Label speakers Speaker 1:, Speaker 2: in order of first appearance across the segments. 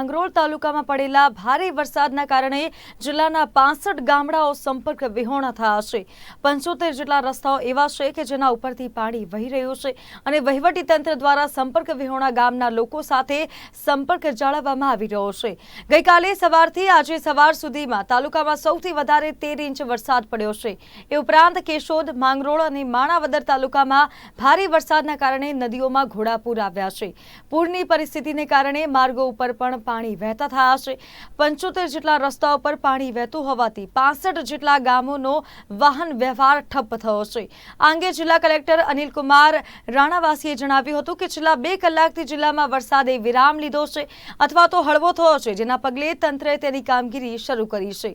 Speaker 1: માંગરોળ તાલુકામાં પડેલા ભારે વરસાદના કારણે જિલ્લાના પાસઠ ગામડાઓ સંપર્ક વિહોણા થયા છે. પંચોતેર જેટલા રસ્તાઓ એવા છે કે જેના ઉપરથી પાણી વહી રહ્યું છે અને વહીવટી તંત્ર દ્વારા સંપર્ક વિહોણા ગામના લોકો સાથે સંપર્ક જાળવવામાં આવી રહ્યો છે. ગઈકાલે સવારથી આજે સવાર સુધીમાં તાલુકામાં સૌથી વધારે તેર ઇંચ વરસાદ પડ્યો છે. એ ઉપરાંત કેશોદ, માંગરોળ અને માણાવદર તાલુકામાં ભારે વરસાદના કારણે નદીઓમાં ઘોડાપૂર આવ્યા છે. પૂરની પરિસ્થિતિને કારણે માર્ગો ઉપર પણ પાણી વહેતા થયા છે. પંચોતેર જેટલા રસ્તાઓ પર પાણી વહેતું હોવાથી પાસઠ જેટલા ગામોનો વાહન વ્યવહાર ઠપ્પ થયો છે. આ અંગે જિલ્લા કલેક્ટર અનિલ કુમાર રાણાવાસીએ જણાવ્યું હતું કે છેલ્લા બે કલાકથી જિલ્લામાં વરસાદે વિરામ લીધો છે અથવા તો હળવો થયો છે, જેના પગલે તંત્રએ તેની કામગીરી શરૂ કરી છે.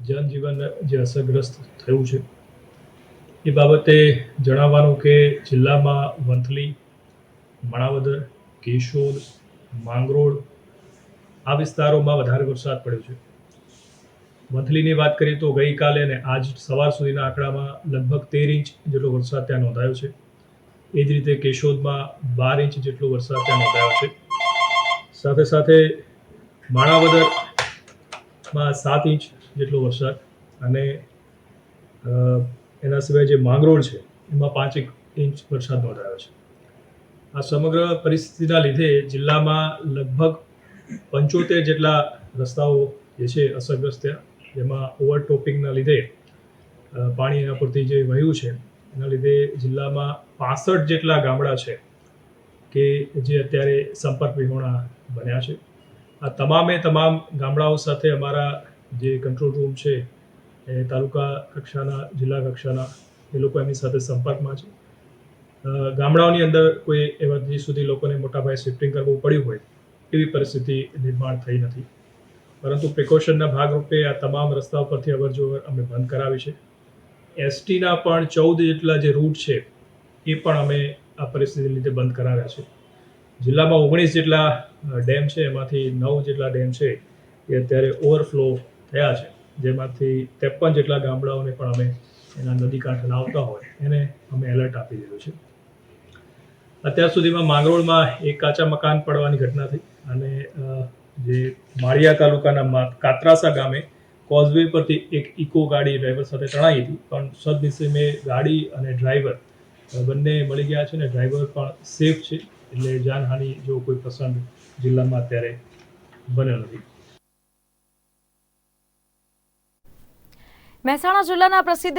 Speaker 2: જનજીવન જે અસરગ્રસ્ત થયું છે, એ બાબતે જણાવવાનું કે જિલ્લામાં વંથલી માણાવદર, કેશોદ, માંગરોળ, આ વિસ્તારોમાં વધારે વરસાદ પડ્યો છે. મંથલીની વાત કરીએ તો ગઈકાલે અને આજ સવાર સુધીના આંકડામાં લગભગ તેર ઇંચ જેટલો વરસાદ ત્યાં નોંધાયો છે. એ જ રીતે કેશોદમાં બાર ઇંચ જેટલો વરસાદ ત્યાં નોંધાયો છે. સાથે સાથે માણાવદરમાં સાત ઇંચ જેટલો વરસાદ અને એના સિવાય જે માંગરોળ છે, એમાં પાંચ ઇંચ વરસાદ નોંધાયો છે. આ સમગ્ર પરિસ્થિતિના લીધે જિલ્લામાં લગભગ પંચોતેર જેટલા રસ્તાઓ જે છે અસરગ્રસ્ત થયા. જેમાં ઓવરટોપિંગના લીધે પાણી એના પરથી જે વહ્યું છે, એના લીધે જિલ્લામાં પાસઠ જેટલા ગામડા છે કે જે અત્યારે સંપર્ક વિહોણા બન્યા છે. આ તમામે તમામ ગામડાઓ સાથે અમારા જે કંટ્રોલ રૂમ છે, એ તાલુકા કક્ષાના, જિલ્લા કક્ષાના, એ લોકો એમની સાથે સંપર્કમાં છે. ગામડાઓની અંદર કોઈ એવા હજી સુધી લોકોને મોટા ભાઈ શિફ્ટિંગ કરવું પડ્યું હોય, એવી પરિસ્થિતિ નિર્માણ થઈ નથી. પરંતુ પ્રિકોશનના ભાગરૂપે આ તમામ રસ્તા પરથી અવરજવર અમે બંધ કરાવી છે. એસટીના પણ ચૌદ જેટલા જે રૂટ છે, એ પણ અમે આ પરિસ્થિતિને લીધે બંધ કરાવ્યા છે. જિલ્લામાં ઓગણીસ જેટલા ડેમ છે, એમાંથી નવ જેટલા ડેમ છે, એ અત્યારે ઓવરફ્લો થયા છે. જેમાંથી ત્રેપન જેટલા ગામડાઓને પણ અમે એના નદી કાંઠે લાવતા હોય, એને અમે એલર્ટ આપી દીધું છે. અત્યાર સુધીમાં માંગરોળમાં એક કાચા મકાન પડવાની ઘટના થઈ અને જે માળિયા તાલુકાના કાતરાસા ગામે કોઝવે પરથી એક ઇકો ગાડી ડ્રાઈવર સાથે તણાઈ હતી, પણ સદનસીબે ગાડી અને ડ્રાઈવર બંને મળી ગયા છે અને ડ્રાઈવર પણ સેફ છે, એટલે જાનહાનિ જેવો કોઈ પ્રસંગ જિલ્લામાં અત્યારે બન્યો નથી.
Speaker 1: મહેસાણા જિલ્લાના પ્રસિદ્ધ